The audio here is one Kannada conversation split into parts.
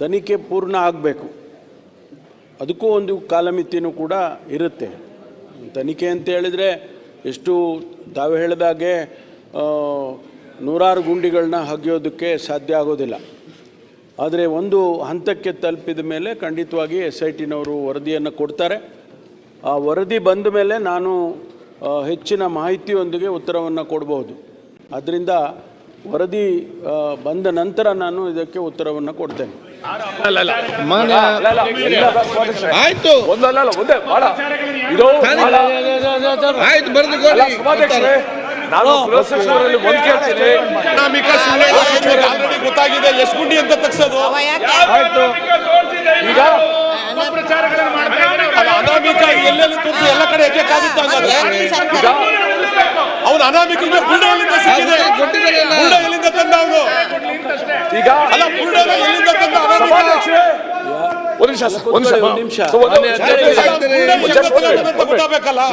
ತನಿಖೆ ಪೂರ್ಣ ಆಗಬೇಕು. ಅದಕ್ಕೂ ಒಂದು ಕಾಲಮಿತಿನೂ ಕೂಡ ಇರುತ್ತೆ. ತನಿಖೆ ಅಂತ ಹೇಳಿದರೆ ಎಷ್ಟು ತಾವು ಹೇಳಿದಾಗೆ ನೂರಾರು ಗುಂಡಿಗಳನ್ನ ಹಗಿಯೋದಕ್ಕೆ ಸಾಧ್ಯ ಆಗೋದಿಲ್ಲ. ಆದರೆ ಒಂದು ಹಂತಕ್ಕೆ ತಲುಪಿದ ಮೇಲೆ ಖಂಡಿತವಾಗಿ ಎಸ್ ಐ ಟಿನವರು ವರದಿಯನ್ನು ಕೊಡ್ತಾರೆ. ಆ ವರದಿ ಬಂದ ಮೇಲೆ ನಾನು ಹೆಚ್ಚಿನ ಮಾಹಿತಿಯೊಂದಿಗೆ ಉತ್ತರವನ್ನು ಕೊಡಬಹುದು. ಅದರಿಂದ ವರದಿ ಬಂದ ನಂತರ ನಾನು ಇದಕ್ಕೆ ಉತ್ತರವನ್ನು ಕೊಡ್ತೇನೆ. ಆಯ್ತು. ಒಂದಲ್ಲ ಒಂದೇ ಬಹಳ ಇದು ಆಯ್ತು ಬರೆದುಕೊಳ್ಳಿ ಸಭಾಧ್ಯಕ್ಷರೇ ನಾನು ಗೃಹ ಸಚಿವರಲ್ಲಿ ಒಂದ್ ಕೇಳ್ತೀನಿ ಆಲ್ರೆಡಿ ಗೊತ್ತಾಗಿದೆ. ಎಷ್ಟು ಗುಂಡಿ ಅಂತ ತಗ್ಸೋದು? ಆಯ್ತು. ಈಗ ಅನಾಮಿಕ ಎಲ್ಲೆಲ್ಲಿ ತೋರಿಸಿ ಎಲ್ಲ ಕಡೆ ಎದ್ದಕ್ಕಾಗುತ್ತೆ ಹಂಗಾದ್ರೆ ಈಗ ಅವನು ಅನಾಮಿಕ ಗುಂಡ ಎಲ್ಲಿಂದ ಸಿಕ್ಕಿದೆ. ಗುಂಡ ಎಲ್ಲಿಂದ ತಂದ ಅವನು? ಈಗ ಅಲ್ಲ ಗುಂಡ ಎಲ್ಲಿಂದ ತಂದ ಅನಾಮಿಕ ಸಭಾಧ್ಯಕ್ಷರೇ ಒಂದ್ ನಿಮಿಷ ಸರ್, ಒಂದ್ ನಿಮಿಷ ಒಂದ್ ನಿಮಿಷ. ಸೊ ಒಂದು- ಮಾನ್ಯ ಅಧ್ಯಕ್ಷರೇ, ಗುಂಡ ಎಲ್ಲಿಂದ just one ತಂದ minute, ಅಂತ ಗೊತ್ತಾಗಬೇಕಲ್ಲ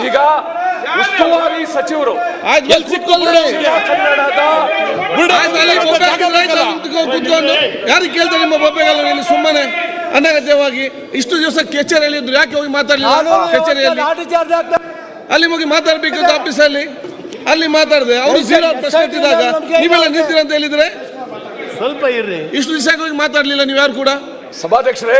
ಈಗ ಉಸ್ತುವಾರಿ ಸಚಿವರು ಕುತ್ಕೊಂಡು ಕೂತ್ಕೊಂಡು ಯಾರಿಗೆ ಕೇಳ್ತಾರೆ ನಿಮ್ಮ ಬೊಬ್ಬೆಗಲ್ಲ ಇಲ್ಲಿ ಸುಮ್ಮನೆ? ಅನಗತ್ಯವಾಗಿ ಇಷ್ಟು ದಿವಸ ಕಚೇರಿಯಲ್ಲಿ ಇದ್ರು. ಯಾಕೆ ಹೋಗಿ ಮಾತಾಡಲಿಲ್ಲ? ಕಚೇರಿಯಲ್ಲಿ ಅಲ್ಲಿ ಹೋಗಿ ಮಾತಾಡ್ಬೇಕಿತ್ತು ಆಫೀಸಲ್ಲಿ? ಅಲ್ಲಿ ಮಾತಾಡಿದೆ. ಅವರು ಜೀರೋ ಪ್ರಶ್ನೆ ಎತ್ತಿದಾಗ ನೀವೆಲ್ಲ ನಿಂತಿರಂತ ಹೇಳಿದ್ರೆ? ಸ್ವಲ್ಪ ಇರ್ರಿ. ಇಷ್ಟು ದಿವಸ ಹೋಗಿ ಮಾತಾಡ್ಲಿಲ್ಲ ನೀವು ಯಾರು ಕೂಡ? ಸಭಾಧ್ಯಕ್ಷರೇ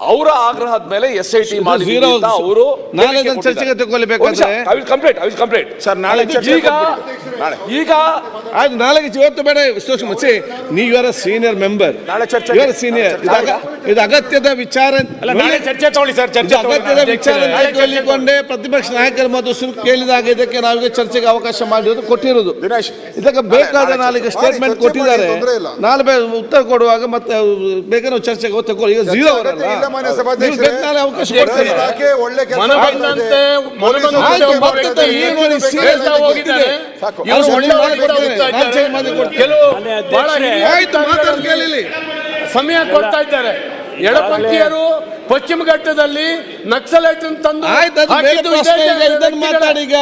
ಅವರ ಆಗ್ರಹದ ಮೇಲೆ ಎಸ್ ಐ ಟಿ ಅವರು ನಾಳೆ ಅದನ್ನ ಐ ತಗೊಳ್ಬೇಕಾದ್ರೆ- ಕಂಪ್ಲೀಟ್ ಐ ಕಂಪ್ಲೀಟ್ ಸರ್ ನಾಳೆ ಈಗ ಈಗ ಆಯ್ತು ನಾಳೆಗೆ ಇವತ್ತು ಬೇಡ ಸೋಷ ನೀ ನೀವು ಯಾರ ಸೀನಿಯರ್ ಮೆಂಬರ್ ನಾಳೆ ಚರ್ಚೆ ಇವರ ಸೀನಿಯರ್ ಇದು ಅಗತ್ಯದ ವಿಚಾರ ಅಲ್ಲ ನಾಳೆ ಚರ್ಚೆ ತಗೊಳ್ಳಿ ಸರ್ ಚರ್ಚೆ ಅಗತ್ಯದ ವಿಚಾರ ಕೇಳಿಕೊಂಡೆ ಪ್ರತಿಪಕ್ಷ ನಾಯಕರ ಮತ್ತು ಸುರು ಕೇಳಿದಾಗ ಇದಕ್ಕೆ ನಾವೀಗ ಚರ್ಚೆಗೆ ಅವಕಾಶ ಮಾಡಿರೋದು ಕೊಟ್ಟಿರೋದು. ಇದಕ್ಕೆ ಬೇಕಾದ ನಾಳೆಗೆ ಸ್ಟೇಟ್ಮೆಂಟ್ ಕೊಟ್ಟಿದ್ದಾರೆ. ನಾಲ್ಕು ನಾಳೆ ಉತ್ತರ ಕೊಡುವಾಗ ಮತ್ತೆ ಬೇಕಾದ್ರೆ ಚರ್ಚೆಗೆ ಹೋಗಿ ತಗೊಳ್ಳಿ. ಈಗ ಜೀರೋ ಇಲ್ಲ ಮಾನ್ಯ ಸಭಾಧ್ಯಕ್ಷರೇ. ಅವಕಾಶ ಇಲಾಖೆ ಒಳ್ಳೆ ಕೆಲಸ ಏನು ಹೋಗಿದ್ದಾರೆ. ಒಳ್ಳೆ. ಕೆಲವು ಬಹಳ ಸಮಯ ಕೊಡ್ತಾ ಇದ್ದಾರೆ. ಎಡಪಂಥೀಯರು ಪಶ್ಚಿಮ ಘಟ್ಟದಲ್ಲಿ ನಕ್ಸಲೈಟ್ ತಂದು ಈಗ ಮಾತಾಡಿ ಈಗ.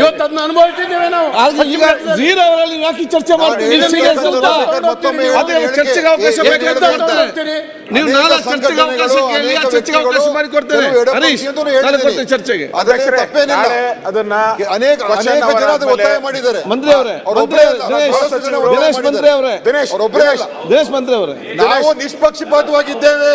ಇವತ್ತು ಅದನ್ನ ಅನುಭವಿಸಿದ್ದೇವೆ ನಾವು. ಈಗ ಜೀರೋ ಅವರಲ್ಲಿ ಯಾಕೆ ಚರ್ಚೆ ಮಾಡ್ತೀವಿ ಚರ್ಚೆಗೆ ಅವಕಾಶ? ನೀವು ಅನೇಕ ನಾಳೆ ಚರ್ಚೆಗೆ ಅವಕಾಶ ಕೇಳಿ ಆ ಚರ್ಚೆಗೆ ಅವಕಾಶ ಮಾಡಿ ಕೊಡ್ತೇನೆ. ಹರೀಶ್ ನಾಳೆ ಕೊಡ್ತೇನೆ ಚರ್ಚೆಗೆ. ಅದನ್ನ ಅನೇಕ ಅನೇಕ ಜನ ಒತ್ತಾಯ ಮಾಡಿದ್ದಾರೆ. ಮಂತ್ರಿ ಅವರೇ ಒಬ್ಬರೇ ದಿನೇಶ್ ದಿನೇಶ್ ಮಂತ್ರಿ ಅವರೇ. ದಿನೇಶ್ ಮಂತ್ರಿ ಅವರೇ. ನಾವು ನಿಷ್ಪಕ್ಷಪಾತವಾಗಿದ್ದೇವೆ.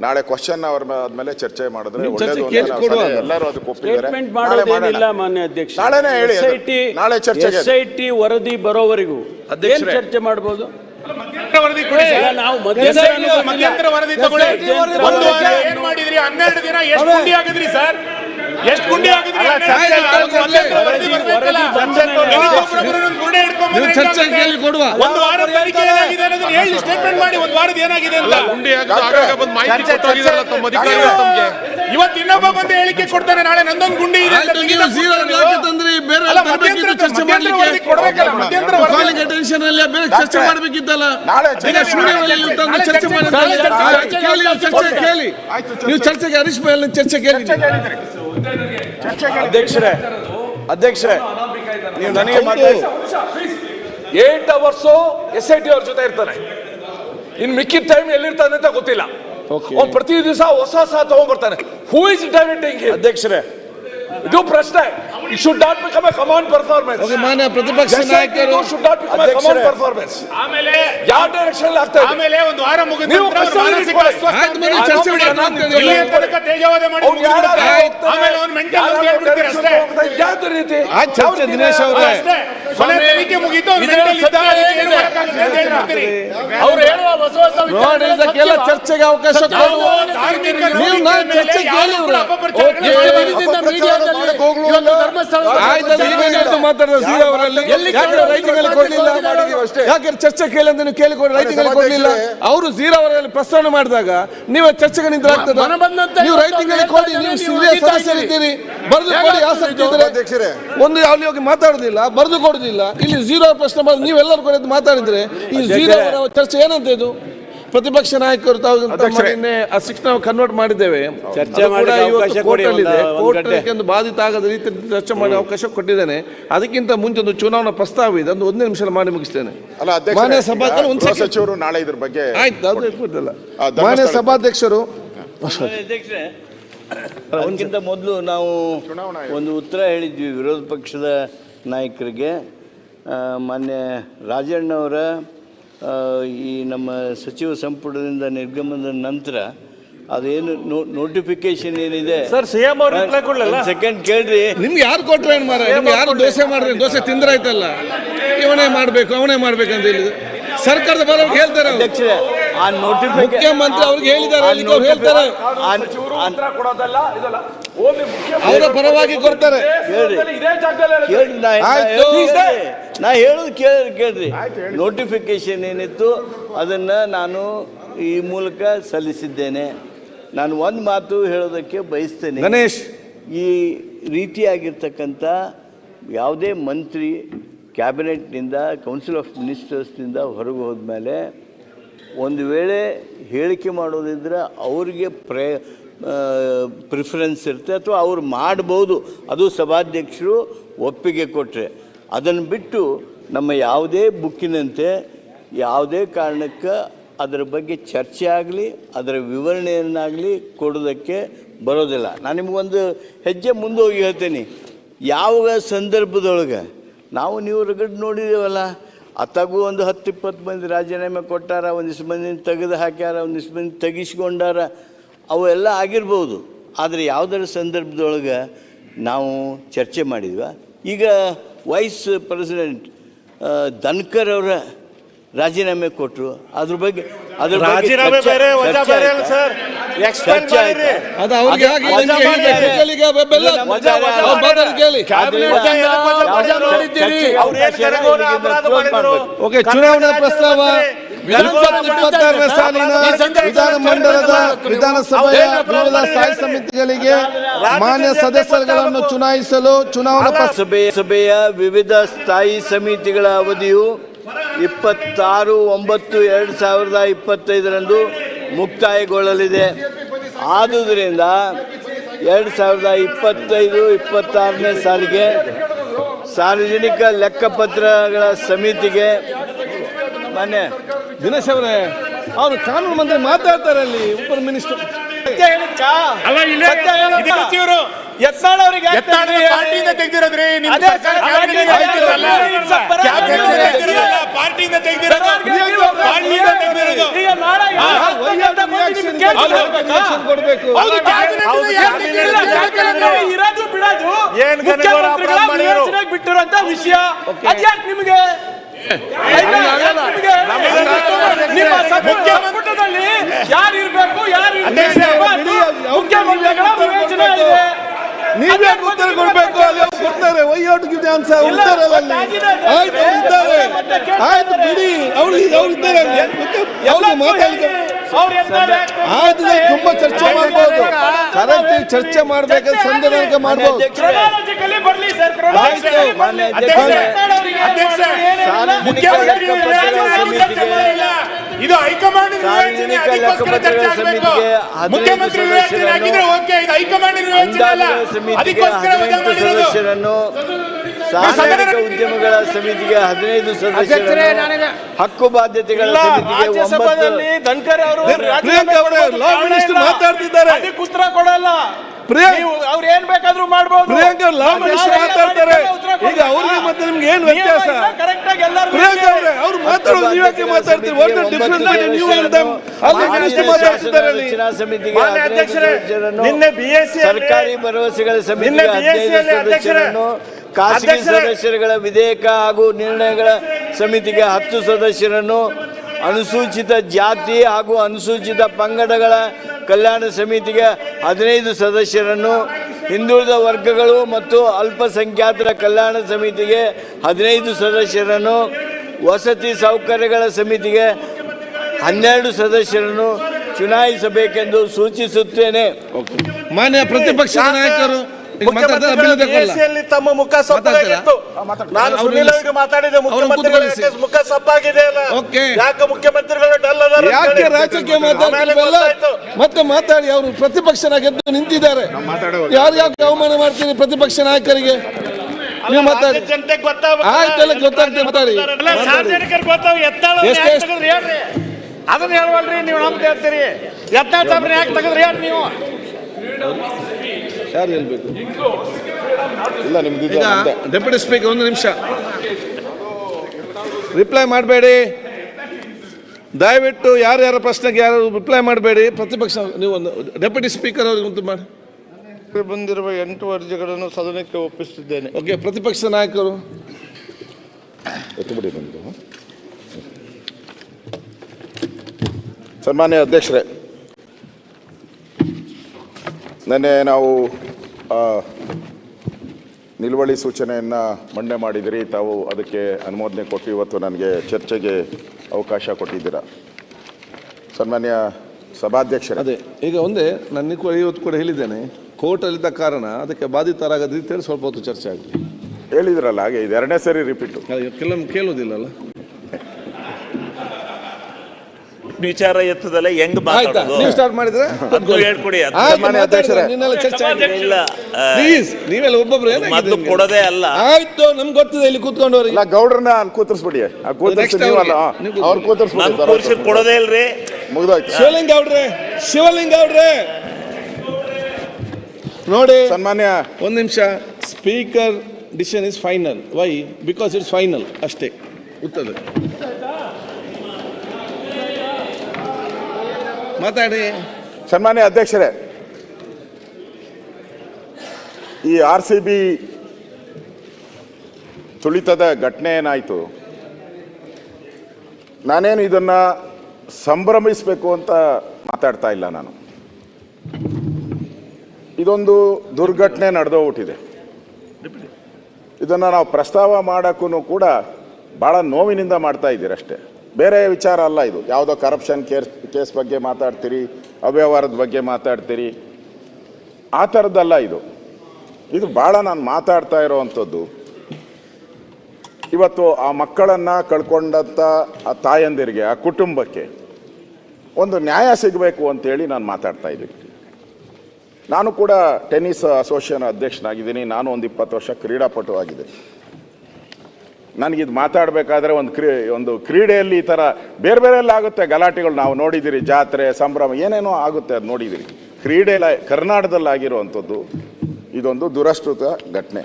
ನಾಳೆ ಕ್ವಶನ್ ಅವ್ರ ಆದ್ಮೇಲೆ ಚರ್ಚೆ ಮಾಡಿದ್ರೆ ಒಳ್ಳೇದು ಅಂತ ನಾವು. ಎಲ್ಲರೂ ಅದಕ್ಕೆ ಒಪ್ಪಿದ್ದಾರೆ ಸ್ಟೇಟ್ಮೆಂಟ್ ನಾಳೆ ಮಾಡೋದೇನಿಲ್ಲ ಮಾಡೋಣ. ಮಾನ್ಯ ಅಧ್ಯಕ್ಷ ನಾಳೆನೇ ಹೇಳಿ ಎಸ್ ಐ ಅದು. ಟಿ ನಾಳೆ ಚರ್ಚೆಗೆ ವರದಿ ಬರೋವರೆಗೂ ಏನ್ ಅಧ್ಯಕ್ಷರೇ. ಚರ್ಚೆ ಮಾಡ್ಬೋದು ವರದಿ ಕೊಡಿ ಸರ್. ನಾವು ಮಧ್ಯಂತರ ಮಧ್ಯಂತರ ಮಧ್ಯಂತರ ವರದಿ ತಗೊಳ್ಳಿ ಒಂದು ವಾರ ವರದಿ ಏನ್ ಮಾಡಿದ್ರಿ ಹನ್ನೆರಡು ದಿನ ಎಷ್ಟು ಗುಂಡಿ ಸರ್ ಎಷ್ಟು ಗುಂಡಿ ಒಂದು ವಾರದ ತನಿಖೆ ಏನಾಗಿದೆ ಅನ್ನೋದನ್ನ ಹೇಳಿ ಸ್ಟೇಟ್ಮೆಂಟ್ ಮಾಡಿ ಒಂದು ವಾರದ ಏನಾಗಿದೆ ಅಂತ. ಇವತ್ತು ಇನ್ನೊಬ್ಬ ಬಂದು ಹೇಳಿಕೆ ಕೊಡ್ತಾನೆ ನಾಳೆ ನಂದೊಂದು ಗುಂಡಿ ಇದೆ ಚರ್ಚೆ ಮಾಡ್ಬೇಕಿತ್ತಲ್ಲ. ಚರ್ಚೆ ಮಾಡಿ. ಚರ್ಚೆ ಕೇಳಿ ನೀವು ಚರ್ಚೆಗೆ ಹರೀಶ್ ಚರ್ಚೆ ಕೇಳಿ ಅಧ್ಯಕ್ಷರೇ ಅಧ್ಯಕ್ಷರೇ ನೀವು ನನಗೆ eight hours S I T ಅವ್ರ ಜೊತೆ ಇರ್ತಾನೆ. ಇನ್ ಮಿಕ್ಕಿದ ಟೈಮ್ ಎಲ್ಲಿರ್ತಾನೆ ಅಂತ ಗೊತ್ತಿಲ್ಲ. ಅವ್ನು ಪ್ರತಿ ದಿವಸ ಹೊಸ ಹೊಸ ತಗೊಂಡ್ಬರ್ತಾನೆ. ಹೂ ಇಸ್ ಡೈರೆಕ್ಟಿಂಗ್ ಅಧ್ಯಕ್ಷರೇ. ಇದು ಪ್ರಶ್ನೆ. Should not become a command performance okay ಮಾನ್ಯ ಪ್ರತಿಪಕ್ಷ ನಾಯಕರು should not become a command performance ಆಮೇಲೆ ಯಾವ ಡೈರೆಕ್ಷನ್ ಆಗ್ತಾ ಇದೆ? ಆಮೇಲೆ ಒಂದು ವಾರ ಮುಗಿದ ನೀವು ನಂತರ ಕಷ್ಟದಲ್ಲಿ ಮಾನಸಿಕ ಇಟ್ಕೊಳ್ಳಿ. ಅಸ್ವಸ್ಥ ಆಯ್ತು ಬನ್ನಿ, ಚರ್ಚೆ ಮಾಡಿ, ಇಲ್ಲಿಯ. ತನಕ ತೇಜವಾದ ಮಾಡಿ ಅವ್ರು ಯಾರು ಮುಗಿದ್ಬಿಡ್ತಾರೆ. ಆಮೇಲೆ ಅವ್ನು ಮೆಂಟಲ್ ಯಾರು ಅಂತ ಹೇಳ್ಬಿಡ್ತೀರಿ ಅಷ್ಟೇ. ಯಾವ್ದು ರೀತಿ? ಆ ಚರ್ಚೆ ದಿನೇಶ್ ಅವರೇ. ಅಷ್ಟೇ. ಅವ್ರು ಹೇಳುವ ಹೊಸ ಹೊಸ? ಚರ್ಚೆಗೆ ಅವಕಾಶ ನೀವು ನಾನು ಕೇಳಿ ಮಾತಾಡಿದ ಸಿ ಅವರಲ್ಲಿ. ಕೊಡ್ಲಿಲ್ಲ? ಅಷ್ಟೇ. ಯಾಕೆ ಚರ್ಚೆ ಕೇಳಿ ಅಂತ ನೀವು ಕೇಳಿಕೊಡಿ ರೈತರಿಗೆ ಕೊಡ್ಲಿಲ್ಲ. ಅವರು ಜೀರೋ ಅವರಲ್ಲಿ ಪ್ರಸ್ತಾವನೆ ಮಾಡಿದಾಗ ನೀವು ಚರ್ಚೆಗೆ ಬಂದಂತೆ ನೀವು ರೈತರಿಗೆ ಕೊಡಿ ನೀವು ಸದಸ್ಯರಿದ್ದೀರಿ. ಬರೆದು ಕೊಡಿ ಆಸಕ್ತಿ ಇದ್ರೆ. ಒಂದು ಅಲ್ಲಿ ಹೋಗಿ ಮಾತಾಡುದಿಲ್ಲ ಬರೆದು ಕೊಡುದಿಲ್ಲ ಇಲ್ಲಿ ಜೀರೋ ಪ್ರಶ್ನೆ ಮಾಡಿ ನೀವೆಲ್ಲರೂ ಕೂಡ ಮಾತಾಡಿದ್ರೆ ಈ ಜೀರೋ ಚರ್ಚೆ ಏನಂತ ಇದು? ಪ್ರತಿಪಕ್ಷ ನಾಯಕರು ತಾವು. ನಿನ್ನೆ ಆ ಶಿಕ್ಷಣ ಕನ್ವರ್ಟ್ ಮಾಡಿದ್ದೇವೆ. ಬಾಧಿತ ಆಗದ ರೀತಿ ಚರ್ಚೆ ಮಾಡಿ ಅವಕಾಶ ಕೊಟ್ಟಿದ್ದೇನೆ. ಅದಕ್ಕಿಂತ ಮುಂಚೆ ಒಂದು ಚುನಾವಣಾ ಪ್ರಸ್ತಾವ ಇದೆ. ಒಂದು ಒಂದೇ ನಿಮಿಷ ಮಾಡಿ ಮುಗಿಸ್ತೇನೆ. ಅಲ್ಲ ಅಧ್ಯಕ್ಷರೇ, ಮಾನ್ಯ ಸಭಾ ಈಗ ಒಂದು ಸಚಿವರು ನಾಳೆ ಇದ್ರ ಬಗ್ಗೆ ಆಯ್ತು ಮಾನ್ಯ ಸಭಾಧ್ಯಕ್ಷರು. ಅಧ್ಯಕ್ಷರೇ ಅದಕ್ಕಿಂತ ಮೊದಲು ನಾವು ಒಂದು ಉತ್ತರ ಹೇಳಿದ್ವಿ. ವಿರೋಧ ಪಕ್ಷದ ನಾಯಕರಿಗೆ ಮಾನ್ಯ ರಾಜಣ್ಣವರ ಈ ನಮ್ಮ ಸಚಿವ ಸಂಪುಟದಿಂದ ನಿರ್ಗಮನದ ನಂತರ ಅದೇನು ನೋಟಿಫಿಕೇಶನ್ ಏನಿದೆ? ಸರ್ ಸಿಎಂ ಅವರು ರಿಪ್ಲೈ ಕೊಡ್ಲಲ್ಲ? ಸೆಕೆಂಡ್ ಕೇಳ್ರಿ. ನಿಮ್ಗೆ ಯಾರು ಕೊಟ್ರೆ ಏನು ಮಾರ ನಿಮ್ಗೆ ಯಾರು ದೋಸೆ ಮಾಡ್ರಿ? ದೋಸೆ ತಿಂದ್ರಾಯ್ತಲ್ಲ ಇವನೇ ಮಾಡಬೇಕು ಅವನೇ ಮಾಡ್ಬೇಕಂತ ಹೇಳಿದ್ರು. ಸರ್ಕಾರದ ಬರೋರ್ಗೆ ಹೇಳ್ತಾರೆ. ಅಧ್ಯಕ್ಷರೇ ಆ ನೋಟಿಫಿಕೇಶನ್ ಮುಖ್ಯಮಂತ್ರಿ ಅವ್ರಿಗೆ ಹೇಳಿದ್ದಾರೆ ಅಲ್ಲಿ ಅವ್ರು ಹೇಳ್ತಾರೆ. ಅವರ ಪರವಾಗಿ ಕೊಡ್ತಾರೆ. ನಾ ಹೇಳೋದು ಕೇಳಿ. ಕೇಳ್ರಿ ನೋಟಿಫಿಕೇಶನ್ ಏನಿತ್ತು ಅದನ್ನ ನಾನು ಈ ಮೂಲಕ ಸಲ್ಲಿಸಿದ್ದೇನೆ. ನಾನು ಒಂದು ಮಾತು ಹೇಳೋದಕ್ಕೆ ಬಯಸ್ತೇನೆ. ಗಣೇಶ್. ಈ ರೀತಿಯಾಗಿರ್ತಕ್ಕಂಥ ಯಾವುದೇ ಮಂತ್ರಿ ಕ್ಯಾಬಿನೆಟ್ನಿಂದ ಕೌನ್ಸಿಲ್ ಆಫ್ ಮಿನಿಸ್ಟರ್ಸ್ನಿಂದ ಹೊರಗೆ ಹೋದ್ಮೇಲೆ ಒಂದು ವೇಳೆ ಹೇಳಿಕೆ ಮಾಡೋದಿದ್ರೆ ಅವ್ರಿಗೆ ಪ್ರೇ ಪ್ರಿಫರೆನ್ಸ್ ಇರುತ್ತೆ ಅಥವಾ ಅವ್ರು ಮಾಡ್ಬೋದು. ಅದು ಸಭಾಧ್ಯಕ್ಷರು ಒಪ್ಪಿಗೆ ಕೊಟ್ಟರೆ ಅದನ್ನು ಬಿಟ್ಟು ನಮ್ಮ ಯಾವುದೇ ಬುಕ್ಕಿನಂತೆ ಯಾವುದೇ ಕಾರಣಕ್ಕೆ ಅದರ ಬಗ್ಗೆ ಚರ್ಚೆ ಆಗಲಿ, ಅದರ ವಿವರಣೆಯನ್ನಾಗಲಿ ಕೊಡೋದಕ್ಕೆ ಬರೋದಿಲ್ಲ. ನಾನು ನಿಮಗೊಂದು ಹೆಜ್ಜೆ ಮುಂದೆ ಹೋಗಿ ಹೇಳ್ತೇನೆ. ಯಾವ ಸಂದರ್ಭದೊಳಗೆ ನಾವು ನೀವು ರಗಡ್ ನೋಡಿದೇವಲ್ಲ ಅತ್ತಾಗೂ ಒಂದು ಹತ್ತು ಇಪ್ಪತ್ತು ಮಂದಿ ರಾಜೀನಾಮೆ ಕೊಟ್ಟಾರ, ಒಂದಿಷ್ಟು ಮಂದಿನ ತೆಗೆದು ಹಾಕ್ಯಾರ, ಒಂದಿಷ್ಟು ಮಂದಿ ತೆಗಿಸ್ಕೊಂಡಾರ ಅವೆಲ್ಲ ಆಗಿರ್ಬೋದು. ಆದರೆ ಯಾವುದರ ಸಂದರ್ಭದೊಳಗೆ ನಾವು ಚರ್ಚೆ ಮಾಡಿದ್ವ. ಈಗ ವೈಸ್ ಪ್ರೆಸಿಡೆಂಟ್ ಧನ್ಕರ್ ಅವರ ರಾಜೀನಾಮೆ ಕೊಟ್ಟರು ಅದ್ರ ಬಗ್ಗೆ ಅದ್ರ ರಾಜೀನಾಮೆ ಚರ್ಚೆ- ಬೇರೆ, ವಜಾ ಚರ್ಚೆ ಬೇರೆ ಅಲ್ಲ ಸರ್. ಮಾಡಿರಿ. ಅದು ಅವ್ರಿಗೆ ಆಗಿ ಬೆಲ್ಲ ವಜಾ- ವಜಾ ಕೇಳಿ. ವಜಾ ವಜಾ ಅವ್ರು ಏನ್ ಅಪರಾಧ ಮಾಡಿದ್ರು? ಓಕೆ ಚುನಾವಣಾ ಪ್ರಸ್ತಾವ ಇಪ್ಪತ್ತಾರನೇ ಸಾಲಿನ ವಿಧಾನಮಂಡಲದ ವಿಧಾನಸಭೆಯ ವಿವಿಧ ಸ್ಥಾಯಿ ಸಮಿತಿಗಳಿಗೆ ಮಾನ್ಯ ಸದಸ್ಯರುಗಳನ್ನು ಚುನಾಯಿಸಲು ಚುನಾವಣಾ ಸಭೆ ಸಭೆಯ ಸಭೆಯ ವಿವಿಧ ಸ್ಥಾಯಿ ಸಮಿತಿಗಳ ಅವಧಿಯು ಇಪ್ಪತ್ತಾರು ಒಂಬತ್ತು ಎರಡು ಸಾವಿರದ ಇಪ್ಪತ್ತೈದರಂದು ಮುಕ್ತಾಯಗೊಳ್ಳಲಿದೆ. ಆದುದರಿಂದ ಎರಡು ಸಾವಿರದ ಇಪ್ಪತ್ತೈದು ಇಪ್ಪತ್ತಾರನೇ ಸಾಲಿಗೆ ಸಾರ್ವಜನಿಕ ಲೆಕ್ಕಪತ್ರಗಳ ಸಮಿತಿಗೆ ಮಾನ್ಯ ದಿನೇಶ್ ಅವರೇ ಅವರು ಕಾನೂನು ಮಂತ್ರಿ ಮಾತಾಡ್ತಾರೆ ಅಲ್ಲಿ ಉಪ ಮಿನಿಸ್ಟರ್ ಸಚಿವರು ಯತ್ನಾಳ್ ಪಾರ್ಟಿಯಿಂದ ತೆಗ್ದಿರೋದ್ರಿ ಪಾರ್ಟಿಯಿಂದ ತೆಗ್ದಿರೋದು? ಪಾರ್ಟಿಯಿಂದ ತೆಗ್ದಿರೋದು? ಕೊಡಬೇಕು? ಇರೋದು ಬಿಡೋದು? ಏನ್? ಬಿಟ್ಟಿರೋಂತ ವಿಷಯ. ಅದ್ಯಾಕೆ ನಿಮಗೆ ನಿಮ್ಮ ಸಂಪುಟದಲ್ಲಿ ಯಾರು ಇರಬೇಕು ಯಾರು ಮುಖ್ಯಮಂತ್ರಿಗಳ ವಿವೇಚನೆ ಇದೆ. ನೀವೇ ಉತ್ತರ ಕೊಡ್ಬೇಕು ಅಲ್ಲಿ ಅವ್ರು ಕೊಡ್ತಾರೆ. ಉಂಟಾರಲ್ಲ ಅಲ್ಲಿ ಆಯ್ತು ಇದ್ದಾರೆ. ಆಯ್ತು ಬಿಡಿ. ಅವ್ರು ಅವ್ರು ಇದ್ದಾರೆ. ಅವ್ರು ತುಂಬಾ ಚರ್ಚೆ ಮಾಡ್ಬೋದು. ಕರೆಕ್ಟ್ ಚರ್ಚೆ ಮಾಡ್ಬೇಕಾದ್ರೆ ತನಕ ಮಾಡ್ಬೋದು. ಮುಖ್ಯಮಂತ್ರಿ ಇದು ಹೈಕಮಾಂಡ್ ವಿವೇಚನೆ ಅದಕ್ಕೋಸ್ಕರ ಚರ್ಚೆ ಆಗಬೇಕು. ಮುಖ್ಯಮಂತ್ರಿ ವಿವೇಚನೆ ಆಗಿದ್ರೆ ಓಕೆ ಇದು ಹೈಕಮಾಂಡ್ ವಿವೇಚನೆ ಅಲ್ಲ. ಅದಕ್ಕೋಸ್ಕರ ವಜಾ ಮಾಡಿರೋದು. ಸಾರ್ವಜನಿಕ ಉದ್ಯಮಗಳ ಸಮಿತಿಗೆ ಹದಿನೈದು ಸದಸ್ಯರು ಹಕ್ಕು ಬಾಧ್ಯತೆಗಳ ಒಂಬತ್ತು ಧನ್ಕರ್ ಅವರು ಮಾತಾಡ್ತಿದ್ದಾರೆ. ಅದಕ್ಕೆ ಉತ್ತರ ಕೊಡಲ್ಲ. ಅವ್ರು ಏನ್ ಬೇಕಾದ್ರೂ ಮಾಡ್ಬೋದು. ಪ್ರಿಯಾಂಕಾ ಲಾ ಮಿನಿಸ್ಟರ್ ಮಾತಾಡ್ತಾರೆ. ಈಗ ಅವ್ರಿಗೆ ಮತ್ತೆ ನಿಮ್ಗೆ ಏನು ವ್ಯತ್ಯಾಸ? ಪ್ರಿಯಾಂಕಾ ಅವರೇ ಅವ್ರು ಮಾತಾಡೋದು ನೀವು ಯಾಕೆ ಮಾತಾಡ್ತೀರಿ? What the difference between you and them ಅಲ್ಲಿ ಮಿನಿಸ್ಟರ್ ಮಾತಾಡ್ತಿದ್ದಾರೆ ಅಲ್ಲಿ. ಸಮಿತಿಗೆ ಮಾನ್ಯ ಅಧ್ಯಕ್ಷರೇ, ನಿನ್ನೆ ಬಿಎಸ್ಸಿ ಸರ್ಕಾರಿ ಭರವಸೆಗಳ ನಿನ್ನೆ ಸಮಿತಿಗೆ BSc ಹದಿನೈದು ಅಲ್ಲಿ ಅಧ್ಯಕ್ಷರೇ, ಖಾಸಗಿ. ಸದಸ್ಯರುಗಳ ವಿಧೇಯಕ ಹಾಗೂ ನಿರ್ಣಯಗಳ ಸಮಿತಿಗೆ ಹತ್ತು ಸದಸ್ಯರನ್ನು ಅನುಸೂಚಿತ ಜಾತಿ ಹಾಗೂ ಅನುಸೂಚಿತ ಪಂಗಡಗಳ ಕಲ್ಯಾಣ ಸಮಿತಿಗೆ ಹದಿನೈದು ಸದಸ್ಯರನ್ನು ಹಿಂದುಳಿದ ವರ್ಗಗಳು ಮತ್ತು ಅಲ್ಪಸಂಖ್ಯಾತರ ಕಲ್ಯಾಣ ಸಮಿತಿಗೆ ಹದಿನೈದು ಸದಸ್ಯರನ್ನು ವಸತಿ ಸೌಕರ್ಯಗಳ ಸಮಿತಿಗೆ ಹನ್ನೆರಡು ಸದಸ್ಯರನ್ನು ಚುನಾಯಿಸಬೇಕೆಂದು ಸೂಚಿಸುತ್ತೇನೆ ಮಾನ್ಯ ಪ್ರತಿಪಕ್ಷ ನಾಯಕರು ಮುಖ್ಯಮಂತ್ರಿಯಲ್ಲಿ ತಮ್ಮ ಮುಖ ಸಪ್ಪಾಗಿತ್ತು ನಾನು ಸುನಿಲ್ ಅವರಿಗೆ ಮಾತಾಡಿದೆ ಮುಖ್ಯಮಂತ್ರಿಗಳ ಮುಖ ಸಪ್ಪಾಗಿದೆ ಅಲ್ಲ. ಯಾಕೆ ಮುಖ್ಯಮಂತ್ರಿಗಳು ಡಲ್ ಅದಾರ ಯಾಕೆ. ರಾಜಕೀಯ ಮಾತಾಡ್ತಿಲ್ವಲ್ಲ. ಮತ್ತೆ ಮಾತಾಡಿ ಅವರು ಪ್ರತಿಪಕ್ಷನಾಗೆದ್ದು ನಿಂತಿದ್ದಾರೆ. ಯಾರು ಯಾಕೆ ಅವಮಾನ ಮಾಡ್ತೀರಿ ಪ್ರತಿಪಕ್ಷ ನಾಯಕರಿಗೆ? ನೀವು ಮಾತಾಡಿ. ಜನತೆಗೆ ಗೊತ್ತಾಗ್ಬೇಕು. ಆಯ್ತಲ್ಲ ಗೊತ್ತಾಗ್ತದೆ ಮಾತಾಡಿ. ಅಲ್ಲ ಸಾರ್ವಜನಿಕರು ಗೊತ್ತಾವ ಎತ್ತಾಳ ಹೇಳ್ರಿ. ಅದನ್ನ ಹೇಳ್ವಲ್ರಿ ನೀವು ನಮ್ಗೆ ಹೇಳ್ತೀರಿ ಎತ್ತಾಳ ಸಾಬ್ರ ಯಾಕೆ ತೆಗೆದ್ರಿ? ಹೇಳ್ರಿ ನೀವು. ಯಾರು ಹೇಳ್ಬೇಕು? ಇಲ್ಲ ನಿಮ್ದು ಡೆಪ್ಯೂಟಿ ಸ್ಪೀಕರ್ ಒಂದು ನಿಮಿಷ. ರಿಪ್ಲೈ ಮಾಡಬೇಡಿ. ದಯವಿಟ್ಟು ಯಾರ್ಯಾರ ಪ್ರಶ್ನೆಗೆ ಯಾರು ರಿಪ್ಲೈ ಮಾಡಬೇಡಿ. ಪ್ರತಿಪಕ್ಷ ನೀವು ಒಂದು ಡೆಪ್ಯೂಟಿ ಸ್ಪೀಕರ್ ಅವ್ರಿಗೆ ಮಾಡಿ. ಬಂದಿರುವ ಎಂಟು ಅರ್ಜಿಗಳನ್ನು ಸದನಕ್ಕೆ ಒಪ್ಪಿಸುತ್ತಿದ್ದೇನೆ. ಓಕೆ ಪ್ರತಿಪಕ್ಷ ನಾಯಕರು. ಸನ್ಮಾನ್ಯ ಅಧ್ಯಕ್ಷರೇ ನಿನ್ನೆ ನಾವು ನಿಲುವಳಿ ಸೂಚನೆಯನ್ನು ಮಂಡನೆ ಮಾಡಿದಿರಿ. ತಾವು ಅದಕ್ಕೆ ಅನುಮೋದನೆ ಕೊಟ್ಟು ಇವತ್ತು ನನಗೆ ಚರ್ಚೆಗೆ ಅವಕಾಶ ಕೊಟ್ಟಿದ್ದೀರಾ. ಸನ್ಮಾನ್ಯ ಸಭಾಧ್ಯಕ್ಷ ಅದೇ ಈಗ ಒಂದೇ ನನ್ನ ಇವತ್ತು ಕೂಡ ಹೇಳಿದ್ದೇನೆ. ಕೋರ್ಟಲ್ಲಿದ್ದ ಕಾರಣ ಅದಕ್ಕೆ ಬಾಧಿತರಾಗದ ರೀತಿಯಲ್ಲಿ ಸ್ವಲ್ಪ ಹೊತ್ತು ಚರ್ಚೆ ಆಗಲಿ. ಹೇಳಿದ್ರಲ್ಲ ಹಾಗೆ ಇದು ಎರಡನೇ ಸರಿ ರಿಪೀಟು ಕೆಲವೊಮ್ಮೆ ಕೇಳೋದಿಲ್ಲಲ್ಲ ವಿಚಾರ ಎತ್ತದಲ್ಲ ಹೆಂಗ್ ಆಯ್ತಾ? ಮಾತಾಡೋದು? ನೀವು ಸ್ಟಾರ್ಟ್ ಮಾಡಿದ್ರೆ ಅದು ಹೇಳ್ಕೊಡಿ ಅದು ಆಯ್ತು, ಸನ್ಮಾನ್ಯ ಮಾತಾಡಿ, ಅಧ್ಯಕ್ಷರೇ. ನಿನ್ನೆಲ್ಲ ಚರ್ಚೆ ಆಗಿದೆ. ಇಲ್ಲ ಆ, ಪ್ಲೀಸ್ ನೀವೆಲ್ಲ ಒಬ್ಬೊಬ್ರು ಏನಾಗಿದೆ ಮೊದ್ಲು ಕೊಡೋದೇ ಅಲ್ಲ. ಆಯ್ತು ನಮ್ಗೆ ಗೊತ್ತಿದೆ ಇಲ್ಲಿ ಕೂತ್ಕೊಂಡವ್ರಿಗೆ ಇಲ್ಲ ಗೌಡ್ರನ್ನ ಅಲ್ಲಿ ಕೂತರಿಸ್ಬಿಡಿ. ಆ ಕೂತರಿಸಿ Next ನೀವಲ್ಲ ಅವ್ರಿಗೆ. ಅವ್ರು ಕೂತರಿಸ್ಬಿಡಿ ನಮ್ ಕೂರ್ಸಿ ಕೊಡೋದೇ ಇಲ್ರಿ. ಮುಗ್ದೋಯ್ತು. ಶಿವಲಿಂಗ ಗೌಡ್ರೆ ಶಿವಲಿಂಗ ಗೌಡ್ರೆ ನೋಡಿ ಸನ್ಮಾನ್ಯ. ಒಂದು ನಿಮಿಷ. Speaker decision is final why because it's final ಅಷ್ಟೇ. ಉತ್ತರ ಮಾತಾಡಿ. ಸನ್ಮಾನ್ಯ ಅಧ್ಯಕ್ಷರೇ, ಈ ಆರ್ ಸಿ ಬಿ ತುಳಿತದ ಘಟನೆ ಏನಾಯಿತು? ನಾನೇನು ಇದನ್ನು ಸಂಭ್ರಮಿಸಬೇಕು ಅಂತ ಮಾತಾಡ್ತಾ ಇಲ್ಲ ನಾನು. ಇದೊಂದು ದುರ್ಘಟನೆ ನಡೆದೋಗ್ಬಿಟ್ಟಿದೆ ಇದನ್ನು ನಾವು ಪ್ರಸ್ತಾವ ಮಾಡೋಕ್ಕೂ ಕೂಡ ಭಾಳ ನೋವಿನಿಂದ ಮಾಡ್ತಾ ಇದ್ದೀರಿ ಅಷ್ಟೇ ಬೇರೆ ವಿಚಾರ ಅಲ್ಲ ಇದು. ಯಾವುದೋ ಕರಪ್ಷನ್ ಕೇಸ್ ಕೇಸ್ ಬಗ್ಗೆ ಮಾತಾಡ್ತೀರಿ, ಅವ್ಯವಹಾರದ ಬಗ್ಗೆ ಮಾತಾಡ್ತೀರಿ. ಆ ಥರದ್ದಲ್ಲ ಇದು. ಇದು ಭಾಳ ನಾನು ಮಾತಾಡ್ತಾ ಇರೋವಂಥದ್ದು. ಇವತ್ತು ಆ ಮಕ್ಕಳನ್ನು ಕಳ್ಕೊಂಡಂಥ ಆ ತಾಯಂದಿರಿಗೆ, ಆ ಕುಟುಂಬಕ್ಕೆ ಒಂದು ನ್ಯಾಯ ಸಿಗಬೇಕು ಅಂತೇಳಿ ನಾನು ಮಾತಾಡ್ತಾ ಇದ್ದೀನಿ. ನಾನು ಕೂಡ ಟೆನ್ನಿಸ್ ಅಸೋಸಿಯೇಷನ್ ಅಧ್ಯಕ್ಷನಾಗಿದ್ದೀನಿ. ನಾನು ಒಂದು ಇಪ್ಪತ್ತು ವರ್ಷ ಕ್ರೀಡಾಪಟು ಆಗಿದೆ ನನಗಿದು ಮಾತಾಡಬೇಕಾದ್ರೆ ಒಂದು ಕ್ರೀ, ಒಂದು ಕ್ರೀಡೆಯಲ್ಲಿ ಈ ಥರ ಬೇರೆ ಬೇರೆಲ್ಲ ಆಗುತ್ತೆ. ಗಲಾಟೆಗಳು ನಾವು ನೋಡಿದ್ದೀರಿ ಜಾತ್ರೆ, ಸಂಭ್ರಮ, ಏನೇನೋ ಆಗುತ್ತೆ ಅದು ನೋಡಿದ್ದೀರಿ ಕ್ರೀಡೆ ಕರ್ನಾಟಕದಲ್ಲಿ ಆಗಿರುವಂಥದ್ದು ಇದೊಂದು ದುರಷ್ಟೃತ ಘಟನೆ.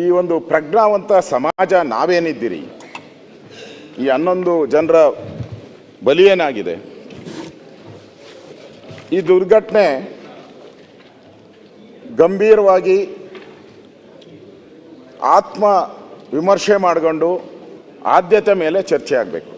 ಈ ಒಂದು ಪ್ರಜ್ಞಾವಂತ ಸಮಾಜ ನಾವೇನಿದ್ದೀರಿ? ಈ ಹನ್ನೊಂದು ಜನರ ಬಲಿಯೇನಾಗಿದೆ? ಈ ದುರ್ಘಟನೆ ಗಂಭೀರವಾಗಿ ಆತ್ಮ ವಿಮರ್ಶೆ ಮಾಡಿಕೊಂಡು ಆದ್ಯತೆ ಮೇಲೆ ಚರ್ಚೆ ಆಗಬೇಕು.